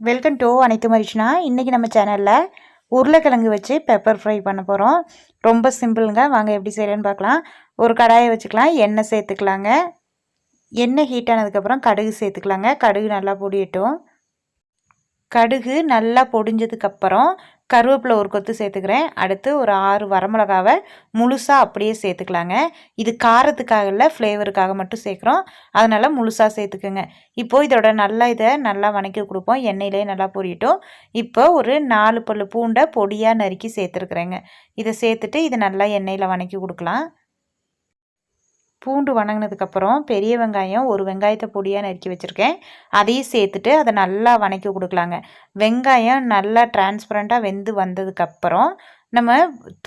Welcome to அனைத்து மரிஷ்னா இன்றைக்கி நம்ம சேனலில் உருளைக்கிழங்கு வச்சு பெப்பர் ஃப்ரை பண்ண போகிறோம் ரொம்ப சிம்பிளுங்க வாங்க எப்படி செய்கிறேன்னு பார்க்கலாம். ஒரு கடாயை வச்சுக்கலாம். எண்ணெய் சேர்த்துக்கலாங்க. எண்ணெய் ஹீட் ஆனதுக்கப்புறம் கடுகு சேர்த்துக்கலாங்க. கடுகு நல்லா பொடியட்டும். கடுகு நல்லா பொடிஞ்சதுக்கப்புறம் கருவேப்பிலை ஒரு கொத்து சேர்த்துக்கிறேன். அடுத்து ஒரு ஆறு வரமிளகாவை முழுசாக அப்படியே சேர்த்துக்கலாங்க. இது காரத்துக்காக இல்லை ஃப்ளேவருக்காக மட்டும் சேர்க்குறோம். அதனால் முழுசாக சேர்த்துக்குங்க. இப்போது இதோட நல்லா இதை நல்லா வணக்கி கொடுப்போம். எண்ணெயிலே நல்லா பொரியட்டும். இப்போ ஒரு நாலு பல் பூண்டை பொடியாக நறுக்கி சேர்த்துருக்குறேங்க. இதை சேர்த்துட்டு இதை நல்லா எண்ணெயில் வணக்கி கொடுக்கலாம். பூண்டு வணங்கினதுக்கப்புறம் பெரிய வெங்காயம் ஒரு வெங்காயத்தை பொடியாக நறுக்கி வச்சுருக்கேன். அதையும் சேர்த்துட்டு அதை நல்லா வணக்கி கொடுக்கலாங்க. வெங்காயம் நல்லா டிரான்ஸ்பரண்ட்டாக வெந்து வந்ததுக்கப்புறம் நம்ம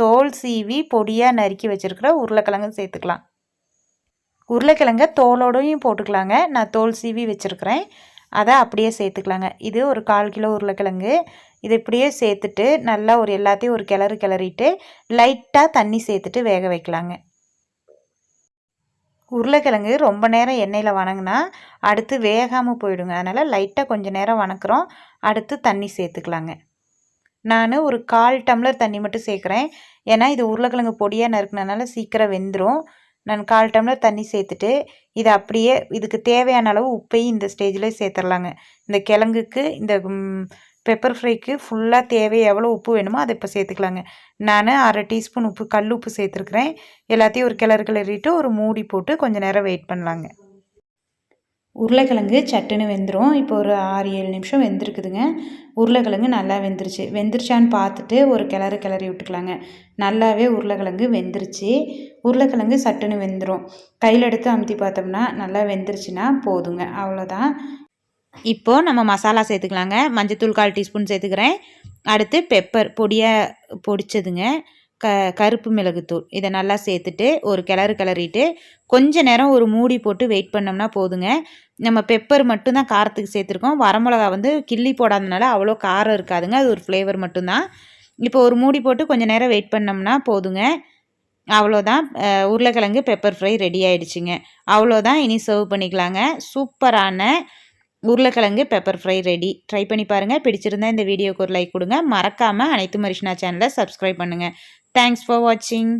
தோல் சீவி பொடியாக நறுக்கி வச்சுருக்கிற உருளைக்கிழங்கு சேர்த்துக்கலாம். உருளைக்கிழங்க தோலோடையும் போட்டுக்கலாங்க. நான் தோல் சீவி வச்சுருக்கிறேன். அதை அப்படியே சேர்த்துக்கலாங்க. இது ஒரு கால் கிலோ உருளைக்கிழங்கு. இது இப்படியே சேர்த்துட்டு நல்லா ஒரு எல்லாத்தையும் ஒரு கிளறு கிளறிட்டு லைட்டாக தண்ணி சேர்த்துட்டு வேக வைக்கலாங்க. உருளைக்கிழங்கு ரொம்ப நேரம் எண்ணெயில் வணங்கினா அடுத்து வேகாமல் போயிடுங்க. அதனால் லைட்டாக கொஞ்சம் நேரம் வணக்குறோம். அடுத்து தண்ணி சேர்த்துக்கலாங்க. நான் ஒரு கால் டம்ளர் தண்ணி மட்டும் சேர்க்குறேன். ஏன்னா இது உருளைக்கிழங்கு பொடியாக நறுக்கினதுனால சீக்கிரம் வெந்துடும் நான் கால் டம்ளர் தண்ணி சேர்த்துட்டு இதை அப்படியே இதுக்கு தேவையான அளவு உப்பையும் இந்த ஸ்டேஜில் சேர்த்துடலாங்க இந்த கிழங்குக்கு இந்த பெப்பர் ஃப்ரைக்கு ஃபுல்லாக தேவை எவ்வளோ உப்பு வேணுமோ அதை இப்போ சேர்த்துக்கலாங்க. நான் அரை டீஸ்பூன் உப்பு கல் உப்பு சேர்த்துருக்குறேன். எல்லாத்தையும் ஒரு கிளறு கிளறிட்டு ஒரு மூடி போட்டு கொஞ்சம் நேரம் வெயிட் பண்ணலாங்க. உருளைக்கிழங்கு சட்டுன்னு வெந்துடும் இப்போ ஒரு ஆறு ஏழு நிமிஷம் வெந்திருக்குதுங்க. உருளைக்கிழங்கு நல்லா வெந்துருச்சு. வெந்துருச்சான்னு பார்த்துட்டு ஒரு கிளறு கிளறி விட்டுக்கலாங்க. நல்லாவே உருளைக்கிழங்கு வெந்துருச்சு. உருளைக்கிழங்கு சட்டுன்னு வெந்துடும் கையில் எடுத்து அமுத்தி பார்த்தோம்னா நல்லா வெந்துருச்சுன்னா போதுங்க. அவ்வளோதான் இப்போது நம்ம மசாலா சேர்த்துக்கலாங்க. மஞ்சத்தூள் கால் டீஸ்பூன் சேர்த்துக்கிறேன். அடுத்து பெப்பர் பொடியாக பொடிச்சதுங்க. க கருப்பு மிளகுத்தூள். இதை நல்லா சேர்த்துட்டு ஒரு கிளறு கிளறிட்டு கொஞ்ச நேரம் ஒரு மூடி போட்டு வெயிட் பண்ணோம்னா போதுங்க. நம்ம பெப்பர் மட்டும்தான் காரத்துக்கு சேர்த்துருக்கோம். வரமிளகா வந்து கிள்ளி போடாதனால அவ்வளோ காரம் இருக்காதுங்க. அது ஒரு ஃப்ளேவர் மட்டும்தான். இப்போ ஒரு மூடி போட்டு கொஞ்சம் நேரம் வெயிட் பண்ணோம்னா போதுங்க. அவ்வளோதான். உருளைக்கிழங்கு பெப்பர் ஃப்ரை ரெடி ஆகிடுச்சிங்க அவ்வளோதான். இனி சர்வ் பண்ணிக்கலாங்க. சூப்பரான உருளைக்கிழங்கு பெப்பர் ஃப்ரை ரெடி ட்ரை பண்ணி பாருங்கள் பிடிச்சிருந்தா இந்த வீடியோக்கு ஒரு லைக் கொடுங்க. மறக்காமல் அனைத்து மரிஷ்னா சேனலை சப்ஸ்கிரைப் பண்ணுங்கள் தேங்க்ஸ் ஃபார் வாட்சிங்